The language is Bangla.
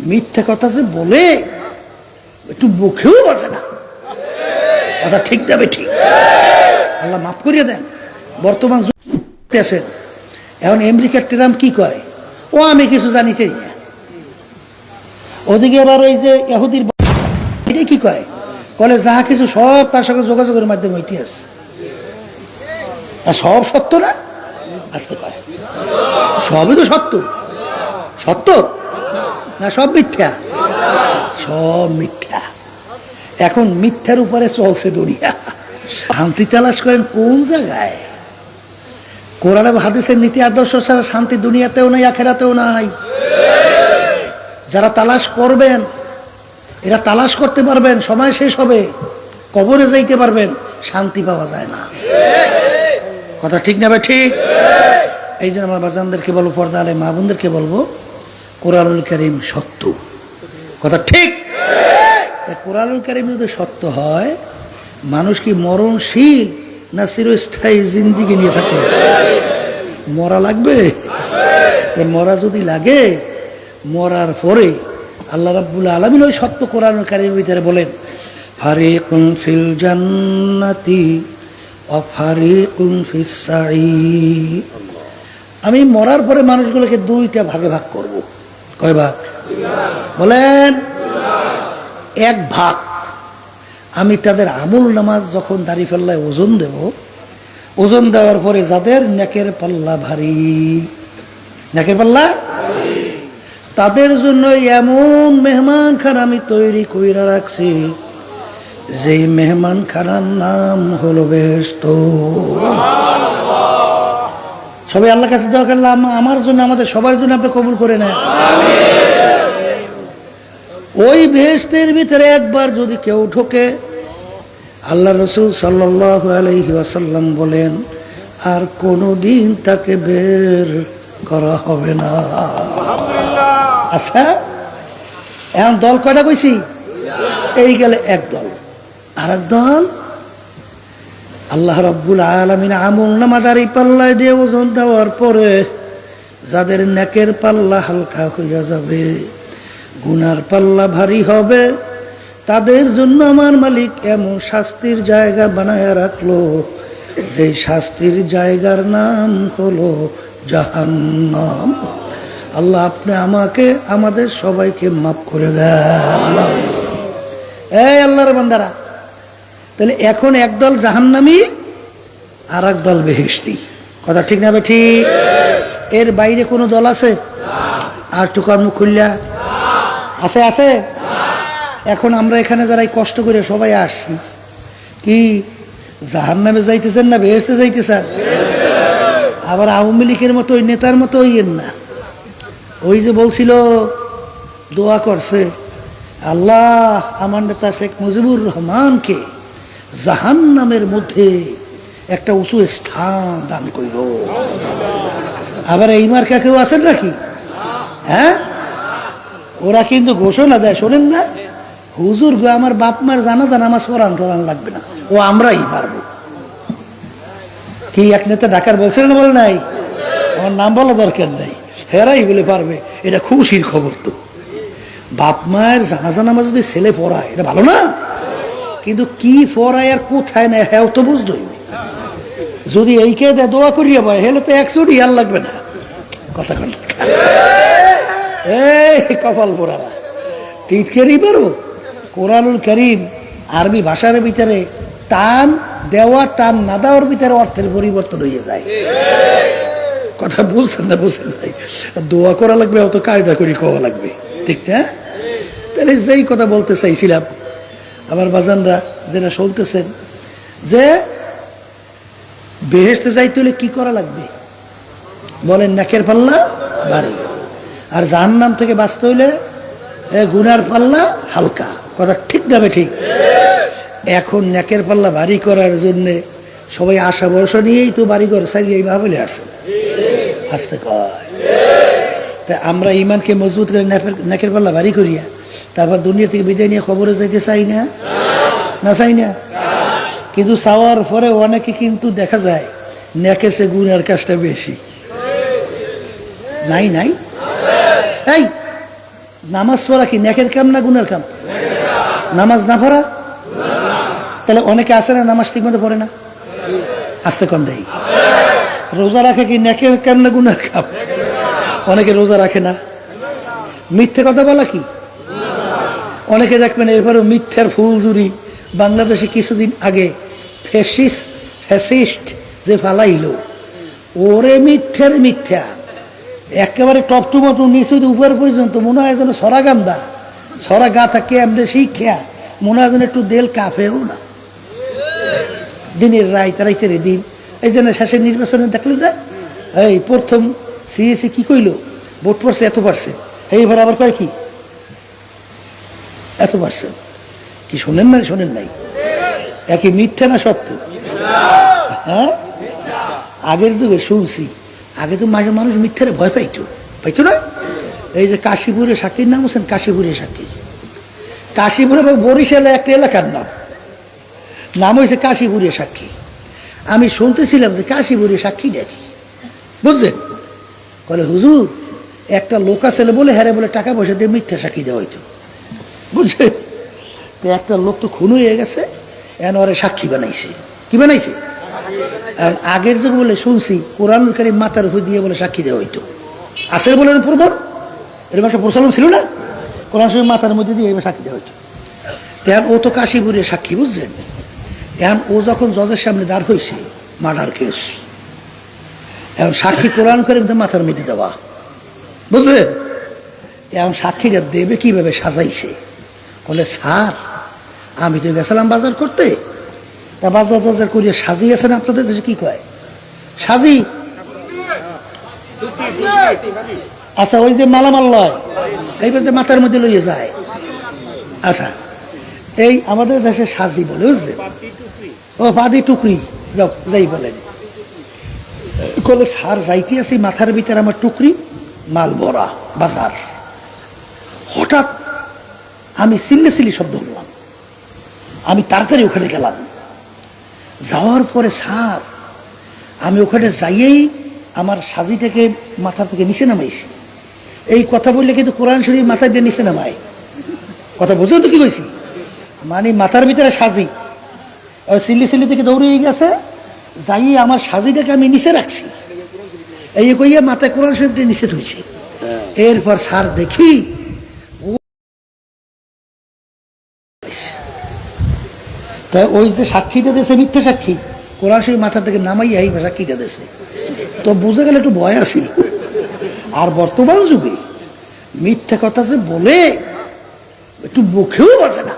মিথ্যে কথা যে বলে, একটু মুখেও বাঁচে না। কথা ঠিক যাবে ঠিক। আল্লাহ মাফ করিয়ে দেন। বর্তমান এখন আমেরিকার ট্রাম্প কি কয়? ও, আমি কিছু জানি। ওদিকে আবার ওই যে এহুদির এটাই কি কয়? কলে যাহা কিছু সব তার সঙ্গে যোগাযোগের মাধ্যমে ইতিহাস। আর সব সত্য না? আসতে কয়। সবই তো সত্য। সত্য? না, সব মিথ্যা? সব মিথ্যা। এখন মিথ্যার উপরে চলছে দুনিয়া। শান্তি তালাশ করেন কোন জায়গায়? কোরআন হাদিসের নীতি আদর্শ ছাড়া শান্তি দুনিয়াতেও নাই, আখেরাতেও নাই। যারা তালাশ করবেন, এরা তালাশ করতে পারবেন, সময় শেষ হবে, কবরে যাইতে পারবেন, শান্তি পাওয়া যায় না। কথা ঠিক না ভাই? ঠিক। এই জন্য আমার বাজানদেরকে বলব, পর্দা আলে মা বোনদেরকে বলব কোরআনুল করিম সত্য। কথা ঠিক? কোরআনুল করিম যদি সত্য হয়, মানুষ কি মরণশীল না চিরস্থায়ী জিন্দিগি নিয়ে থাকে? মরা লাগবে? মরা যদি লাগে, মরার পরে আল্লাহ রাব্বুল আলমিন ওই সত্য কোরআন কারিমের ভিতরে বলেন, ফারিকুন ফিল জান্নাতি অফারিকুন ফিস সাঈর আমি মরার পরে মানুষগুলোকে দুইটা ভাগে ভাগ করব। কয় ভাগ? বলেন, এক ভাগ। আমি তাদের আমুল নামাজ যখন দাড়ি ফেল্লায় ওজন দেব, ওজন দেওয়ার পরে যাদের নেকের পাল্লা ভারী, নেকের পাল্লা? তাদের জন্য এমন মেহমান খান আমি তৈরি কইরা রাখছি, যেই মেহমান খানার নাম হলো বেহেস্ত সবাই আল্লাহ কাছে দোয়া করলে আম- আমার জন্য আমাদের সবার জন্য আপনি কবুল করে নেন। ওই বেহেস্তের ভিতরে একবার যদি কেউ ঢোকে আল্লাহ রসুল সাল্লাহ আলহি ওয়াসাল্লাম বলেন আর কোনো দিন তাকে বের করা হবে না। আচ্ছা এখন দল কয়টা কইছি? এই গেলে এক দল। আর এক দল? আল্লাহ রব্বুল আলমিন আমল নামাদারি পাল্লায় দিয়ে ওজন দেওয়ার পরে যাদের নেকের পাল্লা হালকা হইয়া যাবে, গুনার পাল্লা ভারী হবে, তাদের জন্য আমার মালিক এমন শাস্তির জায়গা বানায় রাখল যে শাস্তির জায়গার নাম হলো জাহান্নাম। আল্লাহ আপনি আমাকে, আমাদের সবাইকে মাফ করে দেয় আল্লাহ। এই আল্লাহর বান্দারা তাহলে এখন একদল জাহান্নামি আর এক দল বেহেস্তি কথা ঠিক না ঠিক এর বাইরে কোনো দল আছে? আর টুকার মুখ খুললা। আছে আছে? এখন আমরা এখানে যারা কষ্ট করে সবাই আসছি। কি? জাহান নামে যাইতেছেন না বেহেস্তে যাইতেছেন? আবার আওয়ামী লীগের মতো ওই নেতার মতো ওইয়ের না। ওই যে বলছিল, দোয়া করছে, আল্লাহ আমার নেতা শেখ মুজিবুর রহমানকে জাহান নামের মধ্যে একটা উঁচু স্থান দান কইর। আবার এই মার্কা কেউ আছেন নাকি? হ্যাঁ? ওরা কিন্তু ঘোষণা দেয়, শোনেন না? হুজুর গো, আমার বাপ মার জানাজা নামাজ পড়ান টরান লাগবে না। ও আমরাই পারব। কি, এক নেতা ঢাকার বলছিলেন বলে নাই? আমার নাম বলা দরকার নাই। হেরাই বলে পারবে, এটা খুশির খবর তো। বাপ মায়ের জানাজা নামাজ যদি ছেলে পড়ায়, এটা ভালো না? কিন্তু কি পড়ায় আর কোথায় নেয় হ্যাঁ তো বুঝতে হইবে যদি এইকে দেয় দোয়া করিয়া বয় হেলে তো একশো ইয়ার লাগবে না। কথা কথা এই কপাল পোড়ারা টিটকেরই পারো কোরআনুল করিম আরবি ভাষার ভিতরে টান দেওয়া, টান না দেওয়ার ভিতরে অর্থের পরিবর্তন হয়ে যায়। কথা বুঝছেন না বুঝছেন নাই? দোয়া করা লাগবে, অত কায়দা করি কওয়া লাগবে। ঠিক না? তাহলে যেই কথা বলতে চাইছিলাম আমার বাজানরা যেটা শুনতেছেন যে বেহেস্তে যাইতে হলে কি করা লাগবে? বলেন, নাকের পাল্লা, বাড়ি। আর জাহান্নাম থেকে বাঁচতে হইলে গুনার পাল্লা হালকা। কথা ঠিক যাবে ঠিক? এখন ন্যাকের পাল্লা ভারী করার জন্য সবাই আশা ভরসা নিয়েই তো বাড়ি ঘর সারি এইভাবে আসে আসতে কয়? তা আমরা ইমানকে মজবুত করে ন্যাকের পাল্লা ভারী করিয়া তারপর দুনিয়া থেকে বিদায় নিয়ে খবরে যাইতে চাই না? না চাই না? কিন্তু চাওয়ার পরে অনেকে কিন্তু দেখা যায় ন্যাকের সে গুণের কাজটা বেশি। নাই নাই? এই, নামাজ পড়া কি নেকের কাম না গুনার কাম? নামাজ না পড়া? তাহলে অনেকে আসে না নামাজ ঠিক মতো পড়ে না? আসতে কম দেয় রোজা রাখে কি নেকের কাম না গুনার কাম? অনেকে রোজা রাখে না। মিথ্যে কথা বলা কি? অনেকে দেখবেন এরপরে মিথ্যার ফুলজুরি বাংলাদেশে কিছুদিন আগে ফেসিস ফ্যাসিস্ট যে ফালাইল, ওরে মিথ্যার মিথ্যা। একেবারে টপ টু মতো নিচু উপর পর্যন্ত মনে হয় যেন সরা গান্দা সরা গা থাকে এমনি শিক্ষা মনে হয় যেন একটু দেল কাফেও না। দিনের রায় রাইতের দিন। এই জন্য শেষের নির্বাচনে দেখলেন না? এই প্রথম সিএসি কি কইল? ভোট পড়ছে এত পার্সেন্ট। এইবার আবার কয় কি? এত পার্সেন্ট কি শোনেন না শোনেন নাই? একই মিথ্যা না সত্য? হ্যাঁ? আগের যুগে শুনছি, আগে তো মাঝে মানুষ মিথ্যারে ভয় পাইতো। পাইতো না? এই যে কাশীপুরে সাক্ষীর নাম হচ্ছেন কাশীপুরে সাক্ষী কাশীপুরে বরিশালে একটা এলাকার নাম। নাম হয়েছে কাশীপুরে সাক্ষী আমি শুনতেছিলাম যে কাশীপুরে সাক্ষী নাকি। বুঝছেন? বলে হুজুর, একটা লোক ছেলে বলে হ্যারে বলে, টাকা পয়সা দিয়ে মিথ্যা সাক্ষী দেওয়া হইতো। বুঝছেন তো একটা লোক তো খুন হয়ে গেছে, এন ওরে সাক্ষী বানাইছে। কি বানাইছে? আর আগের যুগ বলে, শুনছি কোরআন কারিম মাথার উপর দিয়ে বলে সাক্ষী দেওয়া হইতো। আসে বলে প্রবণ এরকম একটা প্রচলন ছিল না? কোরআন শরীফ মাথার মধ্যে দিয়ে এবার সাক্ষী দেওয়া হইতো। এখন ও তো কাশীপুরে সাক্ষী, বুঝছেন? এখন ও যখন জজের সামনে দাঁড় হয়েছে মার্ডার কেস। এখন সাক্ষী কোরআন করিম তো মাথার মধ্যে দেওয়া। বুঝলেন? এখন সাক্ষীরা দেবে কীভাবে সাজাইছে? বলে স্যার, আমি তো গেছিলাম বাজার করতে, তা বাজার টাজার করিয়ে সাজিয়েছেন আপনাদের দেশে, কি কয়? সাজি। আচ্ছা ওই যে মালামাল লয়, এইবার যে মাথার মধ্যে লইয়ে যায়। আচ্ছা এই আমাদের দেশে সাজি বলে, বুঝলেন? ও, বাদি টুকরি, যাও, যাই বলেন। কলে সার যাইতে আছি, মাথার ভিতরে আমার টুকরি, মাল বড়া বাজার। হঠাৎ আমি সিল্লে সিল্লি শব্দ হলাম আমি তাড়াতাড়ি ওখানে গেলাম। যাওয়ার পরে স্যার আমি ওখানে যাইয়েই আমার সাজিটাকে মাথা থেকে নিচে নামাইছি। এই কথা বললে কিন্তু কোরআন শরীফ মাথা দিয়ে নিচে নামায়। কথা বুঝেও তো কি কইছি? মানে মাথার ভিতরে সাজি। ওই সিল্লি সিল্লি থেকে দৌড়ে গেছে যাই আমার সাজিটাকে আমি নিচে রাখছি। এই কইয়া মাথায় কোরআন শরীফটা নিচে ধুইছে এরপর স্যার দেখি তা ওই যে সাক্ষীটা দেশে মিথ্যে সাক্ষী। কোরআন শরীফ মাথা থেকে নামাইয়া এই সাক্ষীটা দেশে তো বুঝে গেলে একটু ভয় আসিল আর বর্তমান যুগে মিথ্যে কথা যে বলে, একটু মুখেও বাঁচে না।